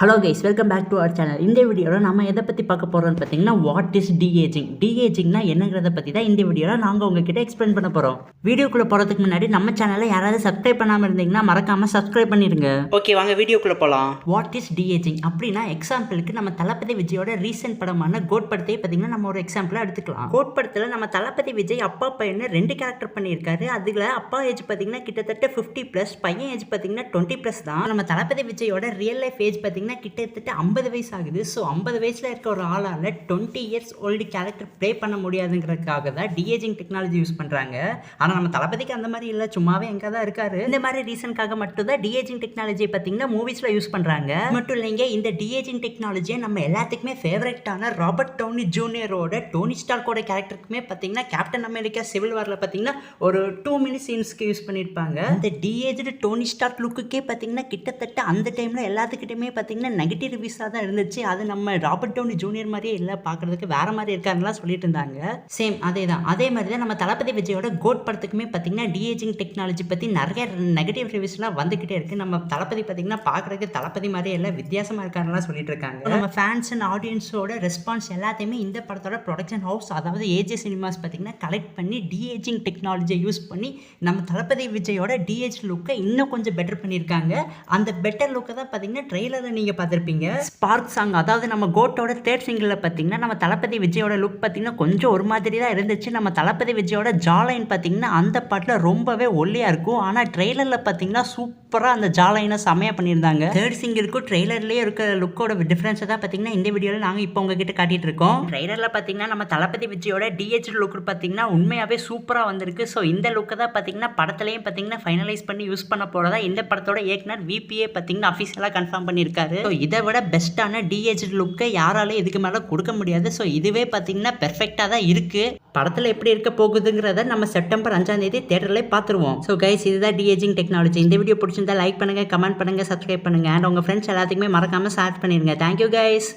Hello guys welcome back to our channel இந்த வீடியோவில் நம்ம எதை பற்றி பார்க்க போகிறோம்னு பார்த்தீங்கன்னா வாட் இஸ் டிஏஜிங் டிஏஜிங்னா என்னங்கிறத பற்றி தான் இந்த வீடியோவில் நாங்கள் உங்ககிட்ட எக்ஸ்பிளைன் பண்ண போகிறோம் வீடியோக்குள்ளே போகிறதுக்கு முன்னாடி நம்ம சேனலை யாராவது சப்ஸ்கிரைப் பண்ணாமல் இருந்தீங்கன்னா மறக்காமல் சப்ஸ்கிரைப் பண்ணிடுங்க. ஓகே வாங்க வீடியோக்குள்ளே போகலாம் வாட் இஸ் டிஏஜிங் அப்படின்னா எக்ஸாம்பிளுக்கு நம்ம தளபதி விஜயோட ரீசெண்ட் படமான கோட் படத்தையே பார்த்தீங்கன்னா நம்ம ஒரு எக்ஸாம்பிளாக எடுத்துக்கலாம். கோட் படத்தில் நம்ம தளபதி விஜய் அப்பா பையன்னு ரெண்டு கேரக்டர் பண்ணியிருக்காரு. அதில் அப்பா ஏஜ் பார்த்தீங்கன்னா கிட்டத்தட்ட ஃபிஃப்டி ப்ளஸ் பையன் ஏஜ் பார்த்தீங்கன்னா டுவெண்ட்டி ப்ளஸ் தான். நம்ம தளபதி விஜயோட ரியல் லைஃப் ஏஜ் பார்த்தீங்கன்னா கிட்டத்தட்ட ஐம்பது வயசு ஆகுது ஸோ ஐம்பது வயசில் இருக்க ஒரு ஆளால் twenty years old character play பண்ண முடியாதுங்கிறதுக்காக தான் டிஏஜிங் டெக்னாலஜி யூஸ் பண்ணுறாங்க ஆனால் நம்ம தளபதிக்கு அந்த மாதிரி இல்லை. சும்மாவே எங்கே தான் இருக்காரு. இந்த மாதிரி ரீசனுக்காக மட்டும் தான் டிஏஜிங் டெக்னாலஜி பார்த்தீங்கன்னா மூவிஸில் யூஸ் பண்ணுறாங்க மட்டும் இல்லைங்க இந்த டிஏஜிங் டெக்னாலஜியை நம்ம எல்லாத்துக்குமே ஃபேவரட்டான ராபர்ட் டோனி ஜூனியரோட டோனி ஸ்டார்க்கோட கேரக்டருக்குமே பார்த்தீங்கன்னா கேப்டன் அமெரிக்கா சிவில் வாரில் பார்த்தீங்கன்னா ஒரு டூ மினிட் சீன்ஸ்க்கு யூஸ் பண்ணியிருப்பாங்க இந்த டிஏஜ்டு டோனி ஸ்டார்க் லுக்குக்கே பார்த்தீங்கன்னா கிட்டத்தட்ட அந்த டைமில் எல்லாத்துக்கிட்டையுமே பார்த்தீங்கன்னா நெகட்டிவ் ரிவ்யூஸாக தான் இருந்துச்சு? அது நம்ம ராபர்ட் டவுனி ஜூனியர் மாதிரியே இல்லை பார்க்குறதுக்கு வேற மாதிரி இருக்காருலாம் சொல்லிட்டு இருந்தாங்க. சேம் அதே தான் அதே மாதிரி தான் நம்ம தளபதி விஜயோட கோட் படத்துக்குமே பார்த்தீங்கன்னா டிஏஜிங் டெக்னாலஜி பற்றி நிறைய நெகட்டிவ் ரிவ்யூஸ்லாம் வந்துக்கிட்டே இருக்குது நம்ம தளபதி பார்த்தீங்கன்னா பார்க்குறதுக்கு தளபதி மாதிரியே இல்லை வித்தியாசமாக இருக்காருலாம் சொல்லிட்டு இருக்காங்க. நம்ம ஃபேன்ஸ் அண்ட் ஆடியன்ஸோட ரெஸ்பான்ஸ் எல்லாத்தையுமே இந்த படத்தோட ப்ரொடக்ஷன் ஹவுஸ் அதாவது ஏஜே சினிமாஸ் பார்த்தீங்கன்னா கலெக்ட் பண்ணி டிஏஜிங் டெக்னாலஜியை யூஸ் பண்ணி நம்ம தளபதி விஜயோட டிஏஜ் லுக்கை இன்னும் கொஞ்சம் பெட்டர் பண்ணியிருக்காங்க. அந்த பெட்டர் லுக்கை தான் பார்த்தீங்கன்னா ட்ரெய்லரில் நீங்கள் பார்த்துருப்பீங்க. ஸ்பார்க் சாங் அதாவது நம்ம கோட்டோட தேர்ட் சிங்கிளில் பார்த்தீங்கன்னா நம்ம தளபதி விஜயோட லுக் பார்த்தீங்கன்னா கொஞ்சம் ஒரு மாதிரி தான் இருந்துச்சு. நம்ம தளபதி விஜயோட ஜாலைன் பார்த்தீங்கன்னா அந்த பாட்டில் ரொம்பவே ஒல்லியாக இருக்கும். ஆனால் ட்ரெய்லரில் பார்த்தீங்கன்னா சூப்பராக அந்த ஜாலைனை செமையாக பண்ணியிருந்தாங்க. தேர்ட் சிங்கிளுக்கும் ட்ரெய்லர்லேயே இருக்கிற லுக்கோட டிஃப்ரென்ஸை தான் பார்த்தீங்கன்னா இந்த வீடியோவில் நாங்கள் இப்போ உங்ககிட்ட காட்டிட்டு இருக்கோம். ட்ரெய்லரில் பார்த்தீங்கன்னா நம்ம தளபதி விஜயோட டிஹெச் லுக் பார்த்தீங்கன்னா உண்மையாகவே சூப்பராக வந்திருக்கு. ஸோ இந்த லுக்கை தான் பார்த்தீங்கன்னா படத்துலையும் பார்த்தீங்கன்னா ஃபைனலைஸ் பண்ணி யூஸ் பண்ண போகிறதா இந்த படத்தோட இயக்குனர் விபிஏ பார்த்தீங்கன்னா அஃபீஷியலாக கன்ஃபார்ம் பண்ணியிருக்காரு. ஸோ இதை விட பெஸ்ட்டான டிஹெச் லுக்கை யாராலையும் இதுக்கு மேலே கொடுக்க முடியாது. ஸோ இதுவே பார்த்தீங்கன்னா பெர்ஃபெக்டாக தான் இருக்குது படத்தில் எப்படி இருக்க போகுதுங்கிறத நம்ம செப்டம்பர் அஞ்சாம் தேதி தேட்டரில் பார்த்துருவோம். ஸோ கைஸ் இதுதான் டிஏஜிங் டெக்னாலஜி இந்த வீடியோ பிடிச்சிருந்தா லைக் பண்ணுங்கள் கமெண்ட் பண்ணுங்கள் சப்ஸ்கிரைப் பண்ணுங்கள் அண்ட் உங்கள் ஃப்ரெண்ட்ஸ் எல்லாத்துக்குமே மறக்காமல் ஷேர் பண்ணிடுங்க தேங்க்யூ கைஸ்